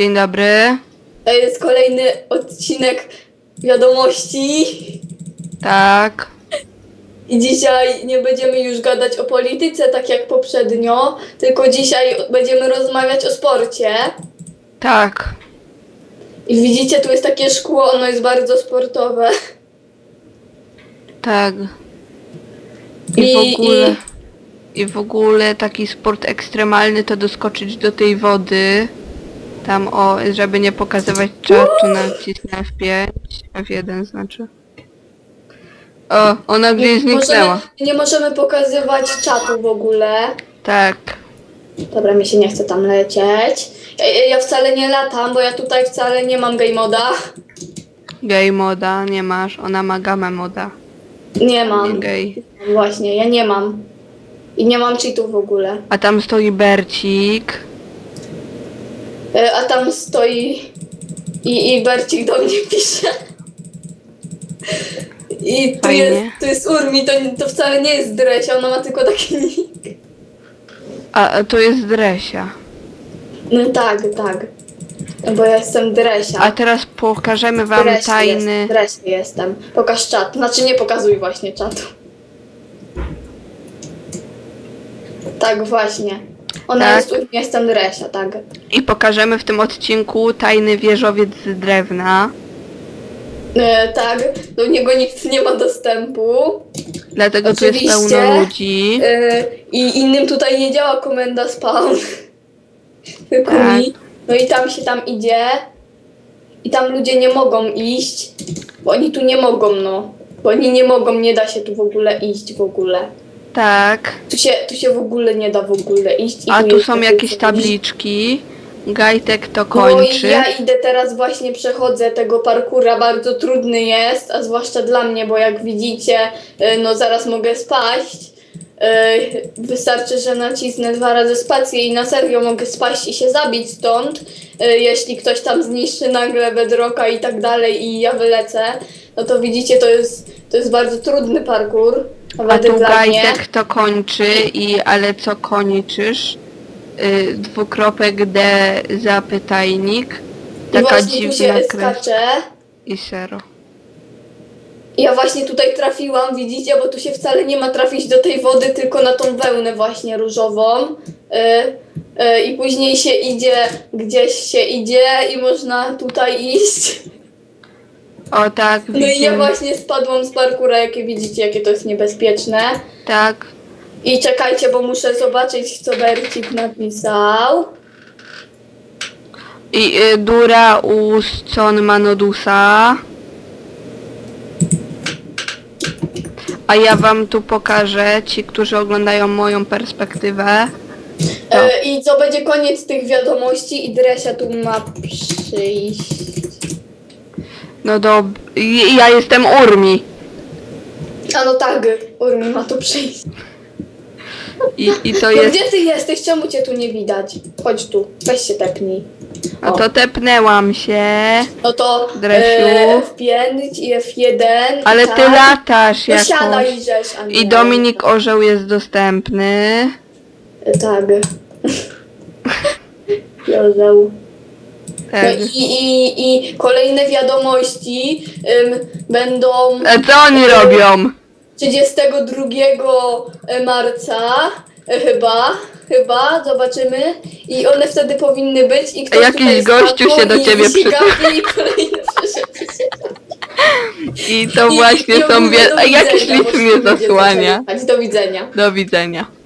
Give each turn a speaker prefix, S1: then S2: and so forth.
S1: Dzień dobry.
S2: To jest kolejny odcinek wiadomości.
S1: Tak.
S2: I dzisiaj nie będziemy już gadać o polityce, tak jak poprzednio, tylko dzisiaj będziemy rozmawiać o sporcie.
S1: Tak.
S2: I widzicie, tu jest takie szkło, ono jest bardzo sportowe.
S1: Tak. I
S2: I-
S1: w ogóle. I w ogóle taki sport ekstremalny to doskoczyć do tej wody. Tam o, żeby nie pokazywać czatu, nacisnę F5. F1 znaczy. O, ona gdzieś zniknęła.
S2: Możemy, nie możemy pokazywać czatu w ogóle.
S1: Tak.
S2: Dobra, mi się nie chce tam lecieć. Ja, ja- wcale nie latam, bo ja tutaj wcale nie mam game moda.
S1: Gay moda nie masz, ona ma gamę moda.
S2: Nie
S1: Nie
S2: mam.
S1: gay.
S2: Właśnie, ja nie mam. I nie mam cheatów w ogóle.
S1: A tam stoi Bercik.
S2: E, A tam stoi i, i Bercik do mnie pisze. I tu
S1: Fajnie.
S2: jest, tu jest Urmi, to, to wcale nie jest Dresia, ona ma tylko taki nick.
S1: A, a to jest Dresia.
S2: No tak, tak. Bo ja jestem Dresia.
S1: A teraz pokażemy wam
S2: Dresie
S1: tajny.
S2: Jest, Dresie jestem. Pokaż czat. Znaczy nie pokazuj właśnie czatu. Tak, właśnie. Ona
S1: Tak.
S2: jest Urmi, ja jestem Dresia, tak.
S1: I pokażemy w tym odcinku tajny wieżowiec z drewna.
S2: E, tak, do niego nikt nie ma dostępu.
S1: Dlatego tu jest pełno ludzi.
S2: E, I innym tutaj nie działa komenda spawn. Tylko
S1: Tak.
S2: mi. No i tam się tam idzie. I tam ludzie nie mogą iść. Bo oni tu nie mogą, no. Bo oni nie mogą, nie da się tu w ogóle iść w ogóle.
S1: Tak.
S2: Tu się, tu się w ogóle nie da w ogóle iść. I
S1: A tu
S2: jest
S1: są
S2: takie
S1: jakieś
S2: coś.
S1: tabliczki. Gajtek to
S2: No
S1: kończy.
S2: i ja idę teraz właśnie przechodzę tego parkura, bardzo trudny jest, a zwłaszcza dla mnie, bo jak widzicie, y, no zaraz mogę spaść. Y, Wystarczy, że nacisnę dwa razy spację i na serio mogę spaść i się zabić stąd. Y, Jeśli ktoś tam zniszczy nagle bedrocka i tak dalej i ja wylecę, no to widzicie, to jest, to jest bardzo trudny parkour.
S1: A tu. Gajtek to kończy i ale co kończysz? Y, dwukropek D zapytajnik.
S2: I
S1: Taka
S2: właśnie tu
S1: dziwna
S2: się
S1: krew
S2: skacze.
S1: i sero.
S2: Ja właśnie tutaj trafiłam, widzicie, bo tu się wcale nie ma trafić do tej wody, tylko na tą wełnę właśnie różową. Y, y, I później się idzie, gdzieś się idzie i można tutaj iść.
S1: O tak,
S2: No i ja
S1: widzimy.
S2: właśnie spadłam z parkura, jakie widzicie, jakie to jest niebezpieczne.
S1: Tak.
S2: I czekajcie, bo muszę zobaczyć, co Bercik napisał.
S1: I y, Dura u Scon Manodusa. A ja wam tu pokażę, ci, którzy oglądają moją perspektywę.
S2: Y, I co będzie koniec tych wiadomości i Dresia tu ma przyjść.
S1: No do... i- Ja jestem Urmi.
S2: A no tak, Urmi ma tu przyjść.
S1: I, i to
S2: No
S1: jest...
S2: gdzie ty jesteś? Czemu cię tu nie widać? Chodź tu, weź się tepnij.
S1: No to tepnęłam się.
S2: No to
S1: Dresiu.
S2: e, F5 i F1.
S1: Ale
S2: i
S1: ty
S2: tak.
S1: latasz
S2: No
S1: jakoś.
S2: siadaj i rzeź, a nie.
S1: I Dominik Orzeł jest dostępny.
S2: E, Tak. Jozeł. No i, i, i kolejne wiadomości będą
S1: A co oni robią?
S2: 32 marca, e, chyba, chyba, zobaczymy. I one wtedy powinny być i ktoś
S1: Jakiś
S2: tutaj
S1: gościu
S2: spadł
S1: się do
S2: i,
S1: ciebie
S2: gapi i przyszedł.
S1: I to
S2: I-
S1: właśnie
S2: i
S1: są
S2: mówię
S1: wie...
S2: do
S1: A jakiś
S2: widzenia, bo
S1: mnie zasłania.
S2: Do widzenia.
S1: Do widzenia.